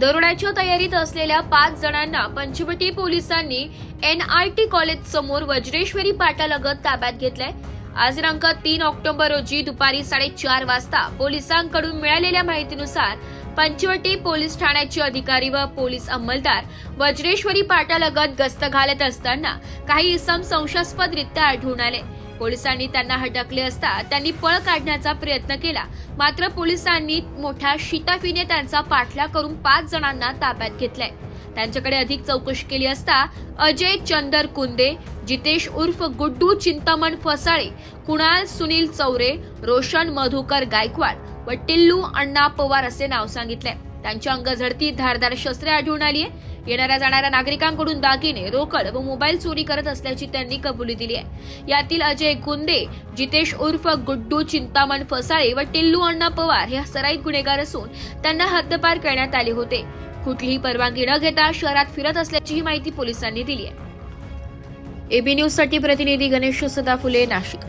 दरोड्याच्या तयारीत असलेल्या पाच जणांना पंचवटी पोलिसांनी एनआयटी कॉलेज समोर वज्रेश्वरी पाटालगत ताब्यात घेतलंय. आज दिनांक तीन ऑक्टोबर रोजी दुपारी साडेचार वाजता पोलिसांकडून मिळालेल्या माहितीनुसार पंचवटी पोलीस ठाण्याचे अधिकारी व पोलीस अंमलदार वज्रेश्वरी पाटालगत गस्त घालत असताना काही इसम संशयास्पदरित्या आढळून आले. पोलिसांनी त्यांना हटकले असता त्यांनी पळ काढण्याचा प्रयत्न केला. मात्र पोलिसांनी मोठ्या शिताफीने त्यांचा पाठलाग करून पाच जणांना ताब्यात घेतलाय. त्यांच्याकडे अधिक चौकशी केली असता अजय चंदर कुंदे जितेश उर्फ गुड्डू चिंतामण फसाळे कुणाल सुनील चौरे रोशन मधुकर गायकवाड व टिल्लू अण्णा पवार असे नाव सांगितले त्यांच्या अंगझडतीत धारदार शस्त्रे आढळून आली आहे येणाऱ्या जाणाऱ्या नागरिकांकडून दागिने रोकड व मोबाईल चोरी करत असल्याची त्यांनी कबुली दिली आहे. यातील अजय गुंदे जितेश उर्फ गुड्डू चिंतामण फसाळे व टिल्लू अण्णा पवार हे सराईत गुन्हेगार असून त्यांना हद्दपार करण्यात आले होते. कुठलीही परवानगी न घेता शहरात फिरत असल्याचीही माहिती पोलिसांनी दिली आहे. एबी न्यूजसाठी प्रतिनिधी गणेश सदाफुले नाशिक.